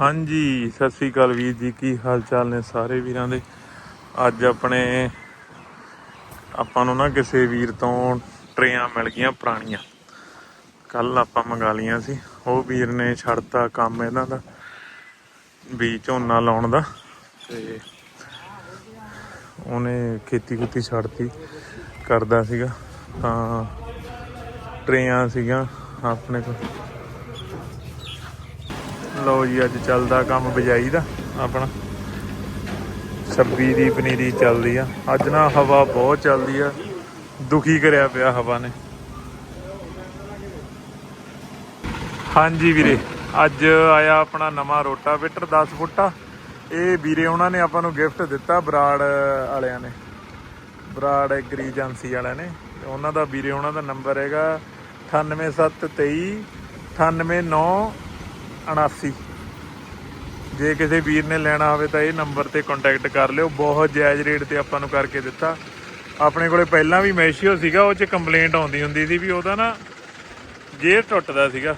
ਹਾਂਜੀ, ਸਤਿ ਸ੍ਰੀ ਅਕਾਲ ਵੀਰ ਜੀ, ਕੀ ਹਾਲ ਚਾਲ ਨੇ ਸਾਰੇ ਵੀਰਾਂ ਦੇ? ਅੱਜ ਆਪਣੇ ਆਪਾਂ ਨੂੰ ਨਾ ਕਿਸੇ ਵੀਰ ਤੋਂ ਟਰੇਆਂ ਮਿਲ ਗਈਆਂ ਪੁਰਾਣੀਆਂ। ਕੱਲ ਆਪਾਂ ਮੰਗਾ ਲੀਆਂ ਸੀ। ਉਹ ਵੀਰ ਨੇ ਛੱਡਤਾ ਕੰਮ ਇਹਨਾਂ ਦਾ, ਵੀ ਝੋਨਾ ਲਾਉਣ ਦਾ। ਤੇ ਉਹਨੇ ਖੇਤੀ ਕੁੱਤੀ ਛੱਡਤੀ, ਕਰਦਾ ਸੀਗਾ। ਤਾਂ ਟਰੇਆਂ ਸੀਗਾ ਆਪਣੇ ਕੋਲ। ਲਓ ਜੀ, ਅੱਜ ਚੱਲਦਾ ਕੰਮ ਬਜਾਈ ਦਾ, ਆਪਣਾ। ਸਬਜ਼ੀ ਦੀ ਪਨੀਰੀ ਚੱਲਦੀ ਆ। ਅੱਜ ਨਾ ਹਵਾ ਬਹੁਤ ਚੱਲਦੀ ਆ। ਦੁਖੀ ਕਰਿਆ ਪਿਆ ਹਵਾ ਨੇ। ਹਾਂਜੀ ਵੀਰੇ, ਅੱਜ ਆਇਆ ਆਪਣਾ ਨਵਾਂ ਰੋਟਾਵੇਟਰ 10 ਫੁੱਟਾ। ਇਹ ਵੀਰੇ, ਉਹਨਾਂ ਨੇ ਆਪਾਂ ਨੂੰ ਗਿਫਟ ਦਿੱਤਾ ਬਰਾੜ ਵਾਲਿਆਂ ਨੇ। ਬਰਾੜ ਐਗਰੀ ਏਜੰਸੀ ਵਾਲਿਆਂ ਨੇ। ਉਹਨਾਂ ਦਾ ਵੀਰੇ, ਉਹਨਾਂ ਦਾ ਨੰਬਰ ਹੈਗਾ 98723 98979 ਜੇ ਕਿਸੇ ਵੀਰ ਨੇ ਲੈਣਾ ਹੋਵੇ ਤਾਂ ਇਹ ਨੰਬਰ ਤੇ ਕੰਟੈਕਟ ਕਰ ਲਿਓ। ਬਹੁਤ ਜਾਇਜ਼ ਰੇਟ ਤੇ ਆਪਾਂ ਨੂੰ ਕਰਕੇ ਦਿੱਤਾ। ਆਪਣੇ ਕੋਲੇ ਪਹਿਲਾਂ ਵੀ ਮੈਸ਼ੀਓ ਸੀਗਾ, ਉਹ 'ਚ ਕੰਪਲੇਂਟ ਆਉਂਦੀ ਹੁੰਦੀ ਸੀ ਵੀ ਉਹਦਾ ਨਾ ਗੇਅਰ ਟੁੱਟਦਾ ਸੀਗਾ।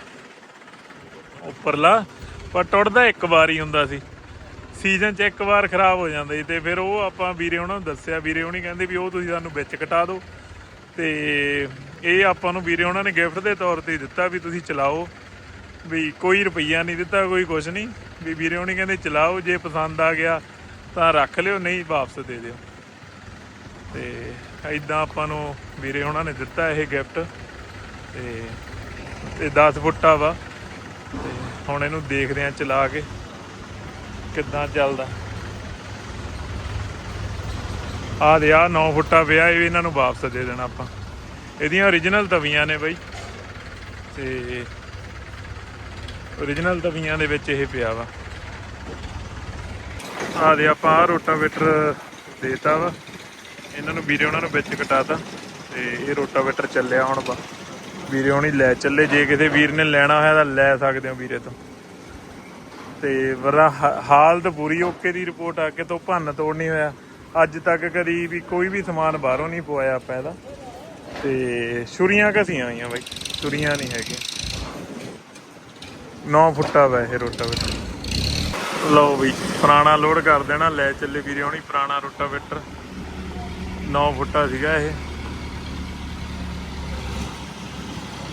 ਉੱਪਰਲਾ, ਪਰ ਟੁੱਟਦਾ ਇੱਕ ਵਾਰ ਹੀ ਹੁੰਦਾ ਸੀ। ਸੀਜ਼ਨ 'ਚ ਇੱਕ ਵਾਰ ਖਰਾਬ ਹੋ ਜਾਂਦਾ ਸੀ ਤੇ ਫਿਰ ਉਹ ਆਪਾਂ ਵੀਰੇ ਉਹਨਾਂ ਨੂੰ ਦੱਸਿਆ। ਵੀਰੇ ਉਹਨੀ ਕਹਿੰਦੇ ਵੀ ਉਹ ਤੁਸੀਂ ਸਾਨੂੰ ਵਿੱਚ ਕਟਾ ਦਿਓ। ਤੇ ਇਹ ਆਪਾਂ ਨੂੰ ਵੀਰੇ ਉਹਨਾਂ ਨੇ ਗਿਫਟ ਦੇ ਤੌਰ ਤੇ ਦਿੱਤਾ ਵੀ ਤੁਸੀਂ ਚਲਾਓ। ਵੀ ਕੋਈ ਰੁਪਈਆ ਨਹੀਂ ਦਿੱਤਾ, ਕੋਈ ਕੁਝ ਨਹੀਂ। ਵੀ ਵੀਰੇ ਉਹਨੀ ਕਹਿੰਦੇ, ਚਲਾਓ, ਜੇ ਪਸੰਦ ਆ ਗਿਆ ਤਾਂ ਰੱਖ ਲਿਓ, ਨਹੀਂ ਵਾਪਸ ਦੇ ਦਿਓ। ਤੇ ਐਦਾਂ ਆਪਾਂ ਨੂੰ ਵੀਰੇ ਉਹਨਾਂ ਨੇ ਦਿੱਤਾ ਇਹ ਗਿਫਟ ਤੇ ਤੇ 10 ਫੁੱਟਾ ਵਾ। ਤੇ ਹੁਣ ਇਹਨੂੰ ਦੇਖਦੇ ਆ ਚਲਾ ਕੇ ਕਿੱਦਾਂ ਚੱਲਦਾ। ਆ ਦੇ, ਆ 9 ਫੁੱਟਾ ਪਿਆ, ਇਹ ਵੀ ਇਹਨਾਂ ਨੂੰ ਵਾਪਸ ਦੇ ਦੇਣਾ ਆਪਾਂ। ਇਹਦੀਆਂ origignal ਤਵੀਆਂ ਨੇ ਬਾਈ। ਤੇ origignal ਦਵੀਆਂ ਦੇ ਵਿੱਚ ਇਹ ਪਿਆ ਵਾ। ਆ ਦੇ ਆਪਾਂ ਆ ਰੋਟਾਵੇਟਰ ਦੇਤਾ ਵਾ। ਇਹਨਾਂ ਨੂੰ ਵੀਰੇ ਉਹਨਾਂ ਨੂੰ ਵਿੱਚ ਕਟਾਤਾ ਤੇ ਇਹ ਰੋਟਾਵੇਟਰ ਚੱਲਿਆ ਹੁਣ ਵਾ। ਵੀਰੇ ਹੁਣੀ ਲੈ ਚੱਲੇ, ਜੇ ਕਿਸੇ ਵੀਰ ਨੇ ਲੈਣਾ ਹੋਇਆ ਤਾਂ ਲੈ ਸਕਦੇ ਹੋ ਵੀਰੇ ਤੋਂ। ਤੇ ਵਰਾ ਹਾਲਤ ਪੂਰੀ ਓਕੇ ਦੀ ਰਿਪੋਰਟ ਆ ਕੇ ਤੋਂ ਭੰਨ ਤੋੜ ਨਹੀਂ ਹੋਇਆ। ਅੱਜ ਤੱਕ ਕਦੀ ਵੀ ਕੋਈ ਵੀ ਸਮਾਨ ਬਾਹਰੋਂ ਨਹੀਂ ਪਵਾਇਆ ਆਪਾਂ ਇਹਦਾ। ਤੇ ਛੁਰੀਆਂ ਘਸੀਆਂ ਆਈਆਂ ਬਾਈ। ਛੁਰੀਆਂ ਨਹੀਂ ਹੈਗੀਆਂ। 9 ਫੁੱਟਾ ਵਾ ਇਹ ਰੋਟਾਵੇਟਰ। ਲਓ ਵੀ, ਪੁਰਾਣਾ ਲੋਡ ਕਰ ਦੇਣਾ, ਲੈ ਚੱਲੇ ਵੀਰੇ ਹੁਣੀ ਪੁਰਾਣਾ ਰੋਟਾਵੇਟਰ। 9 ਫੁੱਟਾ ਸੀਗਾ ਇਹ।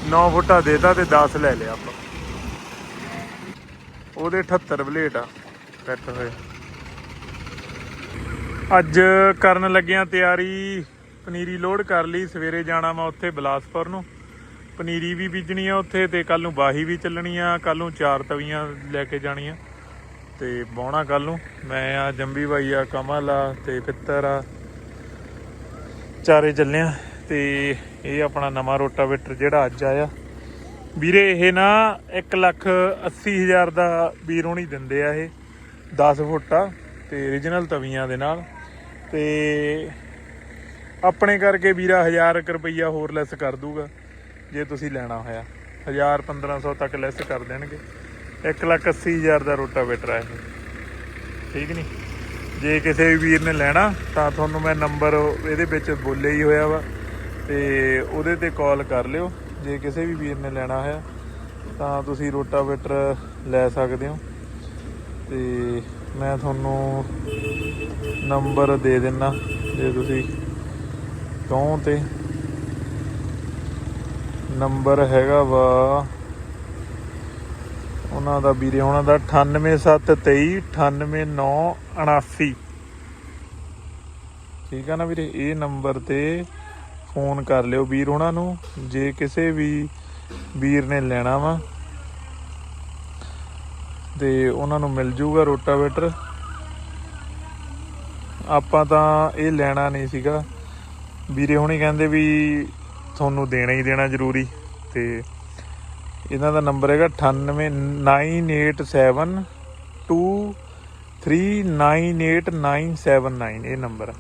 9 ਫੁੱਟਾ ਦੇਤਾ ਤੇ 10 ਲੈ ਲਿਆ ਆਪਾਂ। ਉਹਦੇ 78 ਬਲੇਡ ਆ ਫਿੱਟ ਹੋਏ। ਅੱਜ ਕਰਨ ਲੱਗਿਆਂ ਤਿਆਰੀ, ਪਨੀਰੀ ਲੋਡ ਕਰ ਲਈ, ਸਵੇਰੇ ਜਾਣਾ ਮੈਂ ਉੱਥੇ ਬਲਾਸਪੁਰ ਨੂੰ। ਪਨੀਰੀ ਵੀ ਬੀਜਣੀ ਆ ਉੱਥੇ ਤੇ ਕੱਲ ਨੂੰ ਬਾਹੀ ਵੀ ਚੱਲਣੀ ਆ ਕੱਲ ਨੂੰ ਚਾਰ ਤਵੀਆਂ ਲੈ ਕੇ ਜਾਣੀਆਂ ਤੇ ਬਾਉਣਾ ਕੱਲ ਨੂੰ। ਮੈਂ ਆ ਜੰਬੀ ਬਾਈ ਆ, ਕਮਲ ਆ ਤੇ ਪਿੱਤਰ ਆ। ਚਾਰੇ ਚੱਲਿਆ ਤੇ ਇਹ ਆਪਣਾ ਨਵਾਂ ਰੋਟਾਵੇਟਰ ਜਿਹੜਾ ਅੱਜ ਆਇਆ। ਵੀਰੇ, ਇਹ ਨਾ 1 ਲੱਖ 80 ਹਜ਼ਾਰ ਦਾ ਵੀਰ ਹੋਣੀ ਦਿੰਦੇ ਆ ਇਹ। 10 ਫੁੱਟ ਆ ਤੇ origignal ਤਵੀਆਂ ਦੇ ਨਾਲ। ਤੇ ਆਪਣੇ ਕਰਕੇ ਵੀਰਾ 1000 ਰੁਪਈਆ ਹੋਰ ਲੈਸ ਕਰ ਦੂਗਾ। ਜੇ ਤੁਸੀਂ ਲੈਣਾ ਹੋਇਆ 1000 1500 ਤੱਕ ਲੈਸ ਕਰ ਦੇਣਗੇ। 1 ਲੱਖ 80 ਹਜ਼ਾਰ ਦਾ ਰੋਟਾਵੇਟਰ ਹੈ ਇਹ। ਠੀਕ ਨਹੀਂ ਜੇ ਕਿਸੇ ਵੀਰ ਨੇ ਲੈਣਾ, ਤਾਂ ਤੁਹਾਨੂੰ ਮੈਂ ਨੰਬਰ ਇਹਦੇ ਵਿੱਚ ਬੋਲੇ ਹੀ ਹੋਇਆ ਵਾ, ਤੇ ਉਹਦੇ ਤੇ ਕਾਲ ਕਰ ਲਿਓ। ਜੇ ਕਿਸੇ ਵੀ ਵੀਰ ਨੇ ਲੈਣਾ ਹੋਇਆ, ਤਾਂ ਤੁਸੀਂ ਰੋਟਾਵੇਟਰ ਲੈ ਸਕਦੇ ਹੋ। ਤੇ ਮੈਂ ਤੁਹਾਨੂੰ ਨੰਬਰ ਦੇ ਦਿੰਨਾ, ਜੇ ਤੁਸੀਂ ਕਹੋ ਤੇ। ਨੰਬਰ ਹੈਗਾ ਵਾ। ਉਹਨਾਂ ਦਾ ਵੀਰੇ, ਉਹਨਾਂ ਦਾ 98723 98979 ਠੀਕ ਆ ਨਾ ਵੀਰੇ? ਇਹ ਨੰਬਰ ਤੇ ਫੋਨ ਕਰ ਲਿਓ ਵੀਰ ਉਹਨਾਂ ਨੂੰ। ਜੇ ਕਿਸੇ ਵੀ ਵੀਰ ਨੇ ਲੈਣਾ ਵਾ, ਤੇ ਉਹਨਾਂ ਨੂੰ ਮਿਲ ਜੂਗਾ ਰੋਟਾਵੇਟਰ। ਆਪਾਂ ਤਾਂ ਇਹ ਲੈਣਾ ਨਹੀਂ ਸੀਗਾ। ਵੀਰੇ ਹੁਣੀ ਕਹਿੰਦੇ ਵੀ ਤੁਹਾਨੂੰ ਦੇਣਾ ਹੀ ਦੇਣਾ ਜ਼ਰੂਰੀ। ਤੇ ਇਹਨਾਂ ਦਾ ਨੰਬਰ ਹੈਗਾ 989823989979 ਇਹ ਨੰਬਰ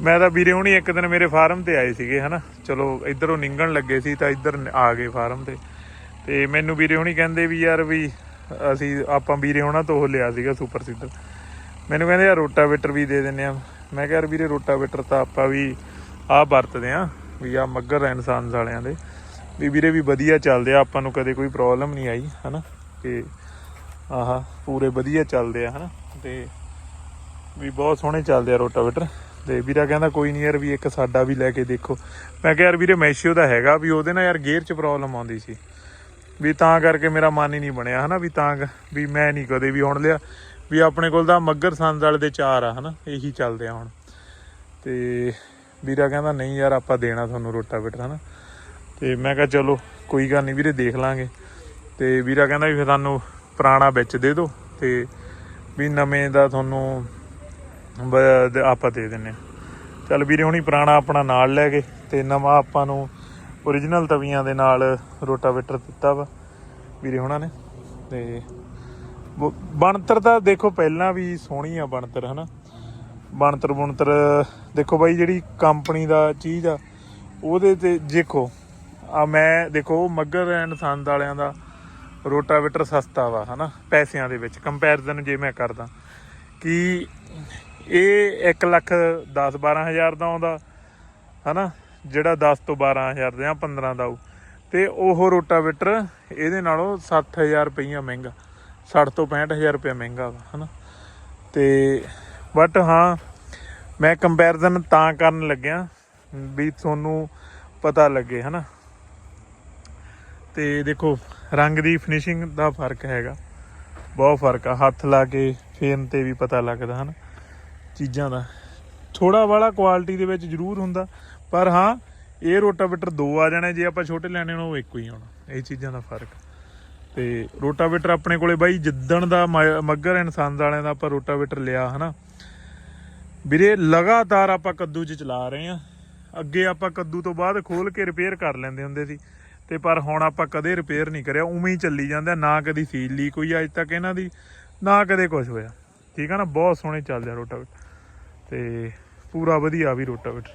ਮੈਂ ਤਾਂ ਵੀਰੇ ਹੁਣੀ ਇੱਕ ਦਿਨ ਮੇਰੇ ਫਾਰਮ ਤੇ ਆਏ ਸੀਗੇ ਹਨਾ ਚਲੋ ਇਧਰੋਂ ਨਿੰਗਣ ਲੱਗੇ ਸੀ ਤਾਂ ਇੱਧਰ ਆ ਗਏ ਫਾਰਮ ਤੇ ਤੇ ਮੈਨੂੰ ਵੀਰੇ ਹੁਣੀ ਕਹਿੰਦੇ ਵੀ ਯਾਰ ਵੀ ਅਸੀਂ ਆਪਾਂ ਵੀਰੇ ਹੁਣਾਂ ਤੋਂ ਉਹ ਲਿਆ ਸੀਗਾ ਸੁਪਰ ਸੀਡਰ ਮੈਨੂੰ ਕਹਿੰਦੇ ਯਾਰ ਰੋਟਾਵੇਟਰ ਵੀ ਦੇ ਦਿੰਨੇ ਆ ਮੈਂ ਕਿਹਾ ਯਾਰ ਵੀਰੇ ਰੋਟਾਵੇਟਰ ਤਾਂ ਆਪਾਂ ਵੀ ਆਹ ਵਰਤਦੇ ਆ ਵੀ ਆ ਮੱਗਰ ਇਨਸਾਨ ਵਾਲਿਆਂ ਦੇ ਵੀ ਵੀਰੇ ਵੀ ਵਧੀਆ ਚੱਲਦੇ ਆ, ਆਪਾਂ ਨੂੰ ਕਦੇ ਕੋਈ ਪ੍ਰੋਬਲਮ ਨਹੀਂ ਆਈ, ਹਨਾ? ਤੇ ਆਹਾ, ਪੂਰੇ ਵਧੀਆ ਚੱਲਦੇ ਆ, ਹਨਾ? ਤੇ ਵੀ ਬਹੁਤ ਸੋਹਣੇ ਚੱਲਦੇ ਆ ਰੋਟਾਵੇਟਰ। ਤੇ ਵੀਰਾ ਕਹਿੰਦਾ ਕੋਈ ਨਹੀਂ ਯਾਰ ਵੀ ਇੱਕ ਸਾਡਾ ਵੀ ਲੈ ਕੇ ਦੇਖੋ। ਮੈਂ ਕਿਹਾ ਯਾਰ ਵੀਰੇ ਮੈਸ਼ੀਓ ਦਾ ਹੈਗਾ ਵੀ ਉਹਦੇ ਨਾਲ ਯਾਰ ਗੇਅਰ 'ਚ ਪ੍ਰੋਬਲਮ ਆਉਂਦੀ ਸੀ। ਵੀ ਤਾਂ ਕਰਕੇ ਮੇਰਾ ਮਨ ਹੀ ਨਹੀਂ ਬਣਿਆ, ਹਨਾ? ਵੀ ਤਾਂ ਵੀ ਮੈਂ ਨਹੀਂ ਕਦੇ ਵੀ ਹੁਣ ਲਿਆ। ਵੀ ਆਪਣੇ ਕੋਲ ਤਾਂ ਮੱਗਰ ਸੰਦ ਵਾਲੇ ਦੇ ਚਾਰ ਆ, ਹਨਾ? ਇਹੀ ਚੱਲਦੇ ਆ ਹੁਣ। ਤੇ ਵੀਰਾ ਕਹਿੰਦਾ ਨਹੀਂ ਯਾਰ ਆਪਾਂ ਦੇਣਾ ਤੁਹਾਨੂੰ ਰੋਟਾਵੇਟਰ, ਹਨਾ? ਤੇ ਮੈਂ ਕਿਹਾ ਚਲੋ, ਕੋਈ ਗੱਲ ਨਹੀਂ ਵੀਰੇ, ਦੇਖ ਲਾਂਗੇ। ਤੇ ਵੀਰਾ ਕਹਿੰਦਾ ਵੀ ਫਿਰ ਤੁਹਾਨੂੰ ਪੁਰਾਣਾ ਵਿੱਚ ਦੇ ਦਿਓ ਤੇ ਵੀ ਨਵੇਂ ਦਾ ਤੁਹਾਨੂੰ ਆਪਾਂ ਦੇ ਦਿੰਨੇ ਆ। ਚੱਲ ਵੀਰੇ, ਹੁਣੀ ਪੁਰਾਣਾ ਆਪਣਾ ਨਾਲ ਲੈ ਗਏ ਤੇ ਨਵਾਂ ਆਪਾਂ ਨੂੰ origignal ਤਵੀਆਂ ਦੇ ਨਾਲ ਰੋਟਾਵੇਟਰ ਦਿੱਤਾ ਵਾ ਵੀਰੇ ਹੁਣਾਂ ਨੇ। ਤੇ ਬਣਤਰ ਤਾਂ ਦੇਖੋ ਪਹਿਲਾਂ ਵੀ ਸੋਹਣੀ ਆ ਬਣਤਰ, ਹਨਾ? ਬਣਤਰ ਬਣਤਰ ਦੇਖੋ ਬਾਈ, ਜਿਹੜੀ ਕੰਪਨੀ ਦਾ ਚੀਜ਼ ਆ, ਉਹਦੇ ਤੇ ਦੇਖੋ ਆ ਮੈਂ ਦੇਖੋ ਮੱਗਰ ਐਂਡ ਸੰਦ ਵਾਲਿਆਂ ਦਾ ਰੋਟਾਵੇਟਰ ਸਸਤਾ ਵਾ, ਹਨਾ? ਪੈਸਿਆਂ ਦੇ ਵਿੱਚ ਕੰਪੈਰੀਜ਼ਨ ਜੇ ਮੈਂ ਕਰਦਾ। ਕਿ ਇਹ 1 ਲੱਖ 10 12000 ਦਾ ਆਉਂਦਾ, ਹਨਾ? ਜਿਹੜਾ 10 ਤੋਂ 12000 ਦਾ ਜਾਂ 15 ਦਾ ਉਹ ਤੇ ਉਹ ਰੋਟਾਵੇਟਰ ਇਹਦੇ ਨਾਲੋਂ 60000 ਰੁਪਈਆ ਮਹਿੰਗਾ 60 ਤੋਂ 65000 ਰੁਪਇਆ ਮਹਿੰਗਾ ਵਾ, ਹਨਾ? ਤੇ ਬਟ ਹਾਂ, ਮੈਂ ਕੰਪੈਰੀਜ਼ਨ ਤਾਂ ਕਰਨ ਲੱਗਿਆ ਵੀ ਤੁਹਾਨੂੰ ਪਤਾ ਲੱਗੇ, ਹਨਾ? ਤੇ ਦੇਖੋ, ਰੰਗ ਦੀ ਫਿਨਿਸ਼ਿੰਗ ਦਾ ਫ਼ਰਕ ਹੈਗਾ। ਬਹੁਤ ਫ਼ਰਕ ਆ। ਹੱਥ ਲਾ ਕੇ ਫੇਰਨ ਤੇ ਵੀ ਪਤਾ ਲੱਗਦਾ, ਹਨਾ? ਚੀਜ਼ਾਂ ਦਾ। ਥੋੜਾ ਵਾਲਾ ਕੁਆਲਿਟੀ ਦੇ ਵਿੱਚ ਜ਼ਰੂਰ ਹੁੰਦਾ, ਪਰ ਹਾਂ, ਇਹ ਰੋਟਾਵੇਟਰ ਦੋ ਆ ਜਾਣੇ, ਜੇ ਆਪਾਂ ਛੋਟੇ ਲੈਣੇ ਹੋਣ, ਉਹ ਇੱਕੋ ਹੀ ਆਉਣਾ ਇਹ ਚੀਜ਼ਾਂ ਦਾ ਫ਼ਰਕ। ਤੇ ਰੋਟਾਵੇਟਰ ਆਪਣੇ ਕੋਲੇ ਬਾਈ, ਜਿੱਦਣ ਦਾ ਮ- ਮੱਗਰ ਇਨਸਾਨ ਵਾਲਿਆਂ ਦਾ ਆਪਾਂ ਰੋਟਾਵੇਟਰ ਲਿਆ, ਹਨਾ? ਵੀਰੇ, ਲਗਾਤਾਰ ਆਪਾਂ ਕੱਦੂ 'ਚ ਚਲਾ ਰਹੇ ਆ ਅੱਗੇ ਆਪਾਂ ਕੱਦੂ ਤੋਂ ਬਾਅਦ ਖੋਲ ਕੇ ਰਿਪੇਅਰ ਕਰ ਲੈਂਦੇ ਹੁੰਦੇ ਸੀ। ਤੇ ਪਰ ਹੁਣ ਆਪਾਂ ਕਦੇ ਰਿਪੇਅਰ ਨਹੀਂ ਕਰਿਆ, ਉਵੇਂ ਹੀ ਚੱਲੀ ਜਾਂਦਾ ਨਾ ਕਦੀ ਸੀਲ ਲੀਕ ਹੋਈ ਅੱਜ ਤੱਕ ਇਹਨਾਂ ਦੀ, ਨਾ ਕਦੇ ਕੁਝ ਹੋਇਆ। ਠੀਕ ਆ ਨਾ, ਬਹੁਤ ਸੋਹਣੇ ਚੱਲਦੇ ਆ ਰੋਟਾਵੇਟਰ। ਤੇ ਪੂਰਾ ਵਧੀਆ ਵੀ ਰੋਟਾਵੇਟਰ।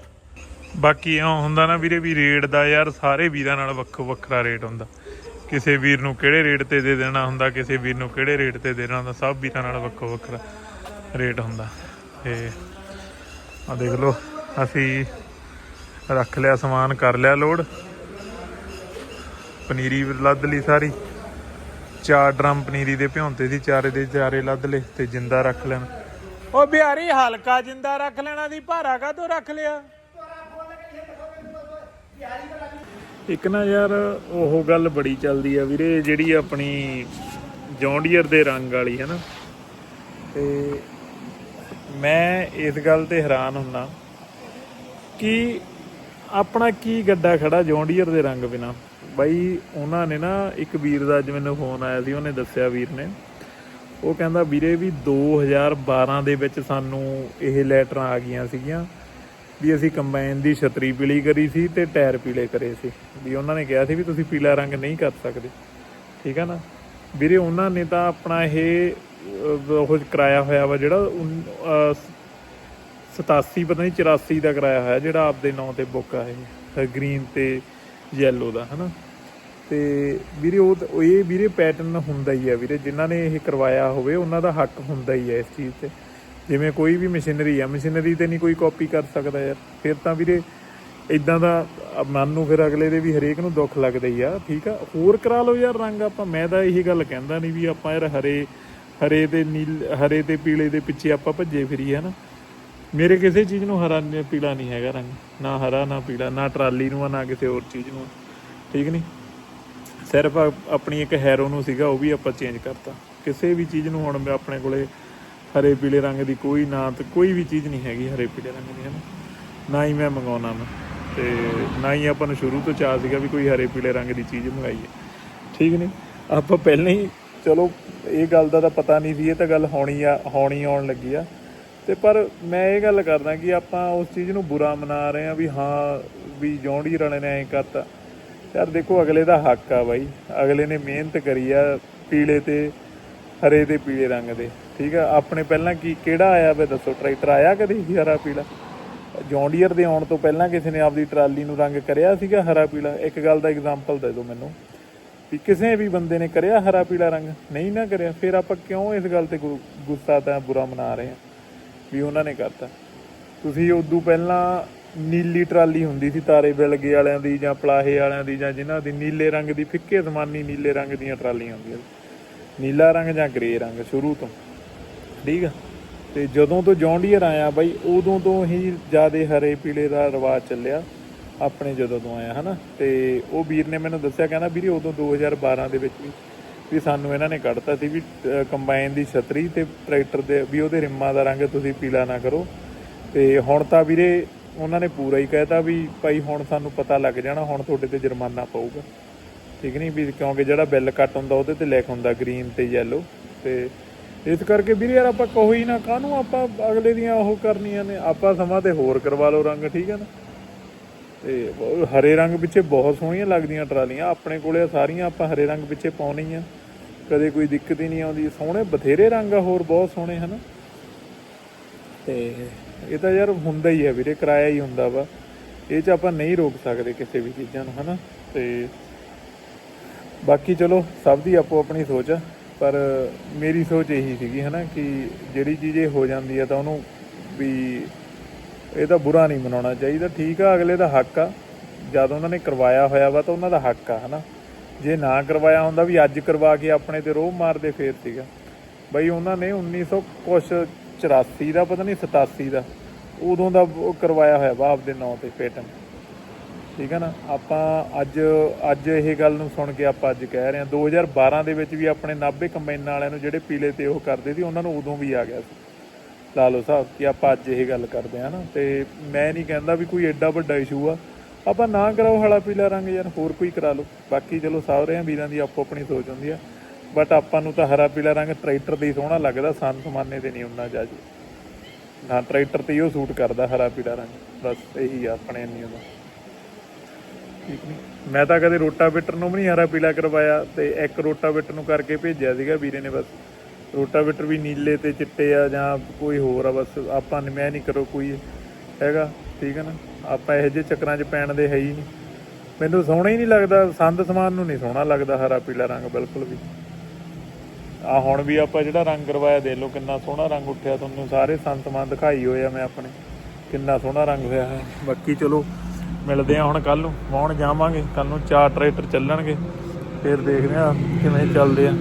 ਬਾਕੀ ਇਉਂ ਹੁੰਦਾ ਨਾ ਵੀਰੇ ਵੀ ਰੇਟ ਦਾ ਯਾਰ, ਸਾਰੇ ਵੀਰਾਂ ਨਾਲ ਵੱਖੋ ਵੱਖਰਾ ਰੇਟ ਹੁੰਦਾ। ਕਿਸੇ ਵੀਰ ਨੂੰ ਕਿਹੜੇ ਰੇਟ ਤੇ ਦੇ ਦੇਣਾ ਹੁੰਦਾ, ਕਿਸੇ ਵੀਰ ਨੂੰ ਕਿਹੜੇ ਰੇਟ ਤੇ ਦੇਣਾ ਹੁੰਦਾ, ਸਭ ਵੀਰਾਂ ਨਾਲ ਵੱਖੋ ਵੱਖਰਾ ਰੇਟ ਹੁੰਦਾ। ਤੇ ਆ ਦੇਖ ਲਓ, ਅਸੀਂ ਰੱਖ ਲਿਆ, ਸਮਾਨ ਕਰ ਲਿਆ ਲੋਡ। ਪਨੀਰੀ ਲੱਦ ਲਈ ਸਾਰੀ। ਚਾਰ ਡਰਮ ਪਨੀਰੀ ਦੇ ਭਿਉਂਤੇ ਦੀ, ਚਾਰੇ ਦੇ ਚਾਰੇ ਲੱਦ ਲਏ ਤੇ ਜਿੰਦਾ ਰੱਖ ਲੈਣ। ਉਹ ਬਿਹਾਰੀ ਹਲਕਾ ਜਿੰਦਾ ਰੱਖ ਲੈਣਾ ਦੀ, ਭਾਰਾ ਕਾ ਤੋਂ ਰੱਖ ਲਿਆ? ਇੱਕ ਨਾ ਯਾਰ, ਉਹ ਗੱਲ ਬੜੀ ਚੱਲਦੀ ਆ ਵੀਰੇ, ਜਿਹੜੀ ਆਪਣੀ ਜੌਂਡੀਅਰ ਦੇ ਰੰਗ ਵਾਲੀ ਹੈ ਨਾ। ਤੇ ਮੈਂ ਇਸ ਗੱਲ ਤੇ ਹੈਰਾਨ ਹੁੰਨਾ ਕਿ ਆਪਣਾ ਕੀ ਗੱਡਾ ਖੜਾ ਜੌਂਡੀਅਰ ਦੇ ਰੰਗ ਬਿਨਾ? ਬਾਈ ਉਹਨਾਂ ਨੇ ਨਾ ਇੱਕ ਵੀਰ ਦਾ ਅੱਜ ਮੈਨੂੰ ਫੋਨ ਆਇਆ ਸੀ ਉਹਨੇ ਦੱਸਿਆ ਵੀਰ ਨੇ। ਉਹ ਕਹਿੰਦਾ ਵੀਰੇ ਵੀ 2012 ਦੇ ਵਿੱਚ ਸਾਨੂੰ ਇਹ ਲੈਟਰਾਂ ਆ ਗਈਆਂ ਸੀਗੀਆਂ ਵੀ ਅਸੀਂ ਕੰਬਾਈਨ ਦੀ ਛਤਰੀ ਪੀਲੀ ਕਰੀ ਸੀ ਤੇ ਟਾਇਰ ਪੀਲੇ ਕਰੇ ਸੀ। ਵੀ ਉਹਨਾਂ ਨੇ ਕਿਹਾ ਸੀ ਵੀ ਤੁਸੀਂ ਪੀਲਾ ਰੰਗ ਨਹੀਂ ਕਰ ਸਕਦੇ। ਠੀਕ ਆ ਨਾ? ਵੀਰੇ ਉਹਨਾਂ ਨੇ ਤਾਂ ਆਪਣਾ ਇਹ ਅਹ, ਉਹ ਕਰਾਇਆ ਹੋਇਆ ਵਾ ਜਿਹੜਾ ਉਨ- 87 ਪਤਾ ਨਹੀਂ 84 ਦਾ ਕਰਾਇਆ ਹੋਇਆ ਜਿਹੜਾ ਆਪਦੇ ਨਾਂ ਤੇ ਬੁੱਕ ਆ ਇਹ ਗ੍ਰੀਨ ਤੇ ਯੈਲੋ ਦਾ, ਹਨਾ? ਤੇ ਵੀਰੇ ਉਹ ਇਹ ਵੀਰੇ ਪੈਟਰਨ ਹੁੰਦਾ ਹੀ ਆ ਵੀਰੇ, ਜਿਨ੍ਹਾਂ ਨੇ ਇਹ ਕਰਵਾਇਆ ਹੋਵੇ, ਉਹਨਾਂ ਦਾ ਹੱਕ ਹੁੰਦਾ ਹੀ ਹੈ ਇਸ ਚੀਜ਼ ਤੇ। ਜਿਵੇਂ ਕੋਈ ਵੀ ਮਸ਼ੀਨਰੀ ਆ, ਮਸ਼ੀਨਰੀ ਤੇ ਨਹੀਂ ਕੋਈ ਕਾਪੀ ਕਰ ਸਕਦਾ ਯਾਰ। ਫਿਰ ਤਾਂ ਵੀਰੇ ਇਦਾਂ ਦਾ ਮਨ ਨੂੰ ਫਿਰ ਅਗਲੇ ਦੇ ਵੀ ਹਰੇਕ ਨੂੰ ਦੁੱਖ ਲੱਗਦਾ ਹੀ ਆ, ਠੀਕ ਆ? ਹੋਰ ਕਰਾ ਲਓ ਯਾਰ ਰੰਗ ਆਪਾਂ। ਮੈਂ ਤਾਂ ਇਹੀ ਗੱਲ ਕਹਿੰਦਾ ਨਹੀਂ ਵੀ ਆਪਾਂ ਯਾਰ ਹਰੇ ਹਰੇ ਤੇ ਨੀਲ ਹਰੇ ਤੇ ਪੀਲੇ ਦੇ ਪਿੱਛੇ ਆਪਾਂ ਭੱਜੇ ਫਿਰੀਏ ਨਾ ਮੇਰੇ ਕਿਸੇ ਚੀਜ਼ ਨੂੰ ਹਰਾ ਨਹੀਂ ਪੀਲਾ ਨਹੀਂ ਹੈਗਾ ਰੰਗ। ਨਾ ਹਰਾ, ਨਾ ਪੀਲਾ, ਨਾ ਟਰਾਲੀ ਨੂੰ ਆ, ਨਾ ਕਿਸੇ ਹੋਰ ਚੀਜ਼ ਨੂੰ ਆ। ਠੀਕ ਨਹੀਂ ਸਿਰਫ ਆਪਣੀ ਇੱਕ ਹੈਰੋ ਨੂੰ ਸੀਗਾ, ਉਹ ਵੀ ਆਪਾਂ ਚੇਂਜ ਕਰਤਾ। ਕਿਸੇ ਵੀ ਚੀਜ਼ ਨੂੰ ਹੁਣ ਮੈਂ ਆਪਣੇ ਕੋਲੇ ਹਰੇ ਪੀਲੇ ਰੰਗ ਦੀ ਕੋਈ ਨਾ ਤੇ ਕੋਈ ਵੀ ਚੀਜ਼ ਨਹੀਂ ਹੈਗੀ ਹਰੇ ਪੀਲੇ ਰੰਗ ਦੀ, ਹਨਾ? ਨਾ ਹੀ ਮੈਂ ਮੰਗਾਉਣਾ ਮੈਂ ਤੇ ਨਾ ਹੀ ਆਪਾਂ ਨੂੰ ਸ਼ੁਰੂ ਤੋਂ ਚਾਹ ਸੀਗਾ ਵੀ ਕੋਈ ਹਰੇ ਪੀਲੇ ਰੰਗ ਦੀ ਚੀਜ਼ ਮੰਗਾਈਏ। ਠੀਕ ਨਹੀਂ ਆਪਾਂ ਪਹਿਲਾਂ ਹੀ, ਚਲੋ, ਇਹ ਗੱਲ ਦਾ ਤਾਂ ਪਤਾ ਨਹੀਂ ਸੀ, ਇਹ ਤਾਂ ਗੱਲ ਹੋਣੀ ਆ, ਹੋਣੀ ਆਉਣ ਲੱਗੀ ਆ। ਤੇ ਪਰ ਮੈਂ ਇਹ ਗੱਲ ਕਰਦਾ ਕਿ ਆਪਾਂ ਉਸ ਚੀਜ਼ ਨੂੰ ਬੁਰਾ ਮਨਾ ਰਹੇ ਆ ਵੀ ਹਾਂ, ਵੀ ਜੌਂਡੀ ਵਾਲੇ ਨੇ ਐਂ ਕਰਤਾ। ਯਾਰ ਦੇਖੋ, ਅਗਲੇ ਦਾ ਹੱਕ ਆ ਬਾਈ। ਅਗਲੇ ਨੇ ਮਿਹਨਤ ਕਰੀ ਆ ਪੀਲੇ ਤੇ ਹਰੇ ਤੇ ਪੀਲੇ ਰੰਗ ਦੇ। ਠੀਕ ਆ? ਆਪਣੇ ਪਹਿਲਾਂ ਕੀ, ਕਿਹੜਾ ਆਇਆ ਵੇ ਦੱਸੋ? ਟਰੈਕਟਰ ਆਇਆ ਕਦੇ ਸੀ ਹਰਾ ਪੀਲਾ? ਜੌਂਡੀਅਰ ਦੇ ਆਉਣ ਤੋਂ ਪਹਿਲਾਂ ਕਿਸੇ ਨੇ ਆਪਦੀ ਟਰਾਲੀ ਨੂੰ ਰੰਗ ਕਰਿਆ ਸੀਗਾ ਹਰਾ ਪੀਲਾ? ਇੱਕ ਗੱਲ ਦਾ ਐਗਜ਼ਾਮਪਲ ਦੇ ਦਿਓ ਮੈਨੂੰ। ਵੀ ਕਿਸੇ ਵੀ ਬੰਦੇ ਨੇ ਕਰਿਆ ਹਰਾ ਪੀਲਾ ਰੰਗ? ਨਹੀਂ ਨਾ ਕਰਿਆ। ਫਿਰ ਆਪਾਂ ਕਿਉਂ ਇਸ ਗੱਲ ਤੇ ਗੁ- ਗੁੱਸਾ ਤਾਂ ਬੁਰਾ ਮਨਾ ਰਹੇ ਹਾਂ? ਵੀ ਉਹਨਾਂ ਨੇ ਕਰਤਾ। ਤੁਸੀਂ ਉਦੋਂ ਪਹਿਲਾਂ ਨੀਲੀ ਟਰਾਲੀ ਹੁੰਦੀ ਸੀ ਤਾਰੇ ਬਿਲਗੇ ਵਾਲਿਆਂ ਦੀ ਜਾਂ ਪਲਾਹੇ ਵਾਲਿਆਂ ਦੀ ਜਾਂ ਜਿਨ੍ਹਾਂ ਦੀ, ਨੀਲੇ ਰੰਗ ਦੀ ਫਿੱਕੇ ਜ਼ਮਾਨੀ ਨੀਲੇ ਰੰਗ ਦੀਆਂ ਟਰਾਲੀਆਂ ਹੁੰਦੀਆਂ ਨੀਲਾ ਰੰਗ ਜਾਂ ਗ੍ਰੇ ਰੰਗ ਸ਼ੁਰੂ ਤੋਂ। ਠੀਕ ਆ? ਤੇ ਜਦੋਂ ਤੋਂ ਜੌਂਡੀਅਰ ਆਇਆ ਬਾਈ, ਉਦੋਂ ਤੋਂ ਹੀ ਜਿਆਦੇ ਹਰੇ ਪੀਲੇ ਦਾ ਰਿਵਾਜ ਚੱਲਿਆ, ਆਪਣੇ ਜਦੋਂ ਤੋਂ ਆਇਆ, ਹਨਾ? ਤੇ ਉਹ ਵੀਰ ਨੇ ਮੈਨੂੰ ਦੱਸਿਆ, ਕਹਿੰਦਾ, ਵੀਰੇ ਉਦੋਂ 2012 ਦੇ ਵਿੱਚ ਵੀ ਵੀ ਸਾਨੂੰ ਇਹਨਾਂ ਨੇ ਕੱਢਤਾ ਸੀ ਵੀ ਕੰਬਾਈਨ ਦੀ ਛਤਰੀ ਤੇ ਟਰੈਕਟਰ ਦੇ, ਵੀ ਉਹਦੇ ਰਿੰਮਾਂ ਦਾ ਰੰਗ ਤੁਸੀਂ ਪੀਲਾ ਨਾ ਕਰੋ। ਤੇ ਹੁਣ ਤਾਂ ਵੀਰੇ ਉਹਨਾਂ ਨੇ ਪੂਰਾ ਹੀ ਕਹਿਤਾ ਵੀ ਭਾਈ ਹੁਣ ਸਾਨੂੰ ਪਤਾ ਲੱਗ ਜਾਣਾ, ਹੁਣ ਤੁਹਾਡੇ ਤੇ ਜੁਰਮਾਨਾ ਪਊਗਾ। ਠੀਕ ਨਹੀਂ ਵੀ ਕਿਉਂਕਿ ਜਿਹੜਾ ਬਿੱਲ ਕੱਟ ਹੁੰਦਾ ਉਹਦੇ ਤੇ ਲਿਖ ਹੁੰਦਾ ਗ੍ਰੀਨ ਤੇ ਯੈਲੋ ਤੇ ਇਸ ਕਰਕੇ ਵੀਰੇ ਯਾਰ ਆਪਾਂ ਕੋਈ ਨਾ, ਕਾਹਨੂੰ ਆਪਾਂ ਅਗਲੇ ਦੀਆਂ ਉਹ ਕਰਨੀਆਂ ਨੇ? ਆਪਾਂ ਸਮਾਂ ਤੇ ਹੋਰ ਕਰਵਾ ਲਓ ਰੰਗ, ਠੀਕ ਹੈ ਨਾ? ਤੇ ਹਰੇ ਰੰਗ ਪਿੱਛੇ ਬਹੁਤ ਸੋਹਣੀਆਂ ਲੱਗਦੀਆਂ ਟਰਾਲੀਆਂ, ਆਪਣੇ ਕੋਲੇ ਸਾਰੀਆਂ ਆਪਾਂ ਹਰੇ ਰੰਗ ਪਿੱਛੇ ਪਾਉਣੀ ਆ ਕਦੇ ਕੋਈ ਦਿੱਕਤ ਹੀ ਨਹੀਂ ਆਉਂਦੀ। ਸੋਹਣੇ ਬਥੇਰੇ ਰੰਗ ਆ, ਹੋਰ ਬਹੁਤ ਸੋਹਣੇ ਹਨ। ਤੇ ਇਹ ਤਾਂ ਯਾਰ ਹੁੰਦਾ ਹੀ ਆ ਵੀਰੇ, ਕਿਰਾਇਆ ਹੀ ਹੁੰਦਾ ਵਾ। ਇਹ ਚ ਆਪਾਂ ਨਹੀਂ ਰੋਕ ਸਕਦੇ ਕਿਸੇ ਵੀ ਚੀਜ਼ਾਂ ਨੂੰ, ਹਨਾ? ਤੇ ਬਾਕੀ ਚਲੋ, ਸਭ ਦੀ ਆਪੋ ਆਪਣੀ ਸੋਚ ਆ, ਪਰ ਮੇਰੀ ਸੋਚ ਇਹੀ ਸੀਗੀ, ਹਨਾ, ਕਿ ਜਿਹੜੀ ਚੀਜ਼ ਇਹ ਹੋ ਜਾਂਦੀ ਆ ਤਾਂ ਉਹਨੂੰ ਵੀ ਇਹ ਤਾਂ ਬੁਰਾ ਨਹੀਂ ਮਨਾਉਣਾ ਚਾਹੀਦਾ। ਠੀਕ ਆ, ਅਗਲੇ ਦਾ ਹੱਕ ਆ। ਜਦ ਉਹਨਾਂ ਨੇ ਕਰਵਾਇਆ ਹੋਇਆ ਵਾ ਤਾਂ ਉਹਨਾਂ ਦਾ ਹੱਕ ਆ, ਹਨਾ? ਜੇ ਨਾ ਕਰਵਾਇਆ ਹੁੰਦਾ ਵੀ ਅੱਜ ਕਰਵਾ ਕੇ ਆਪਣੇ ਤੇ ਰੋਹ ਮਾਰਦੇ ਫੇਰ ਸੀਗਾ। ਬਈ ਉਹਨਾਂ ਨੇ 1900 ਕੁਛ 84 ਦਾ, ਪਤਾ ਨਹੀਂ 87 ਦਾ, ਉਦੋਂ ਦਾ ਕਰਵਾਇਆ ਹੋਇਆ ਵਾ ਆਪਦੇ ਨਾਂ ਤੇ ਪੇਟੈਂਟ ਠੀਕ ਹੈ ਨਾ? ਆਪਾਂ ਅੱਜ ਅੱਜ ਇਹ ਗੱਲ ਨੂੰ ਸੁਣ ਕੇ ਆਪਾਂ ਅੱਜ ਕਹਿ ਰਹੇ ਹਾਂ। 2012 ਦੇ ਵਿੱਚ ਵੀ ਆਪਣੇ 90 ਕੰਬਾਈਨਾਂ ਵਾਲਿਆਂ ਨੂੰ ਜਿਹੜੇ ਪੀਲੇ ਤੇ ਉਹ ਕਰਦੇ ਸੀ, ਉਹਨਾਂ ਨੂੰ ਉਦੋਂ ਵੀ ਆ ਗਿਆ ਸੀ। ਲਾ ਲਓ ਸਾਹਿਬ, ਕਿ ਆਪਾਂ ਅੱਜ ਇਹ ਗੱਲ ਕਰਦੇ ਹਾਂ ਨਾ, ਤੇ ਮੈਂ ਨਹੀਂ ਕਹਿੰਦਾ ਵੀ ਕੋਈ ਐਡਾ ਵੱਡਾ ਇਸ਼ੂ ਆ। ਆਪਾਂ ਨਾ ਕਰਾਓ ਹਲਾ ਪੀਲਾ ਰੰਗ ਯਾਰ, ਹੋਰ ਕੋਈ ਕਰਾ ਲਓ। ਬਾਕੀ ਚਲੋ ਸਾਰਿਆਂ ਵੀਰਾਂ ਦੀ ਆਪੋ ਆਪਣੀ ਸੋਚ ਹੁੰਦੀ ਆ। ਬਟ ਆਪਾਂ ਨੂੰ ਤਾਂ ਹਰਾ ਪੀਲਾ ਰੰਗ ਟਰੈਕਟਰ ਦੇ ਹੀ ਸੋਹਣਾ ਲੱਗਦਾ ਸੰਤ ਸਮਾਨੇ ਤੇ ਨਹੀਂ ਹੁੰਦਾ ਜਾਜੀ ਨਾ ਟਰੈਕਟਰ ਤੇ ਹੀ ਉਹ ਸੂਟ ਕਰਦਾ ਹਰਾ ਪੀਲਾ ਰੰਗ। ਬਸ ਇਹੀ ਆ ਆਪਣੇ ਇੰਨੀ ਦਾ ਠੀਕ ਨਹੀਂ ਮੈਂ ਤਾਂ ਕਦੇ ਰੋਟਾਵੇਟਰ ਨੂੰ ਵੀ ਨਹੀਂ ਹਰਾ ਪੀਲਾ ਕਰਵਾਇਆ ਤੇ ਇੱਕ ਰੋਟਾਵੇਟਰ ਨੂੰ ਕਰਕੇ ਭੇਜਿਆ ਸੀਗਾ ਵੀਰੇ ਨੇ ਬਸ। ਰੋਟਾਵੇਟਰ ਵੀ ਨੀਲੇ ਤੇ ਚਿੱਟੇ ਆ ਜਾਂ ਕੋਈ ਹੋਰ ਆ ਬਸ। ਆਪਾਂ ਨੇ ਮੈਂ ਨਹੀਂ ਕਰੋ ਕੋਈ ਹੈਗਾ, ਠੀਕ ਹੈ ਨਾ? ਆਪਾਂ ਇਹੋ ਜਿਹੇ ਚੱਕਰਾਂ 'ਚ ਪੈਣ ਦੇ ਹੈ ਹੀ ਨਹੀਂ। ਮੈਨੂੰ ਸੋਹਣਾ ਹੀ ਨਹੀਂ ਲੱਗਦਾ, ਸੰਦ ਸਮਾਨ ਨੂੰ ਨਹੀਂ ਸੋਹਣਾ ਲੱਗਦਾ, ਹਰਾ, ਪੀਲਾ ਰੰਗ ਬਿਲਕੁਲ ਵੀ। ਆ ਹੁਣ ਵੀ ਆਪਾਂ ਜਿਹੜਾ ਰੰਗ ਕਰਵਾਇਆ ਦੇ ਲਓ ਕਿੰਨਾ ਸੋਹਣਾ ਰੰਗ ਉੱਠਿਆ ਤੁਹਾਨੂੰ। ਸਾਰੇ ਸੰਦ ਸਮਾਨ ਦਿਖਾਈ ਹੋਏ ਆ ਮੈਂ ਆਪਣੇ। ਕਿੰਨਾ ਸੋਹਣਾ ਰੰਗ ਹੋਇਆ ਹੈ। ਬਾਕੀ ਚਲੋ, ਮਿਲਦੇ ਆ ਹੁਣ ਕੱਲ ਨੂੰ। ਵਾਉਣ ਜਾਵਾਂਗੇ ਕੱਲ ਨੂੰ ਚਾਰ ਟਰੈਕਟਰ ਚੱਲਣਗੇ। ਫਿਰ ਦੇਖਦੇ ਆ ਕਿਵੇਂ ਚੱਲਦੇ ਆ।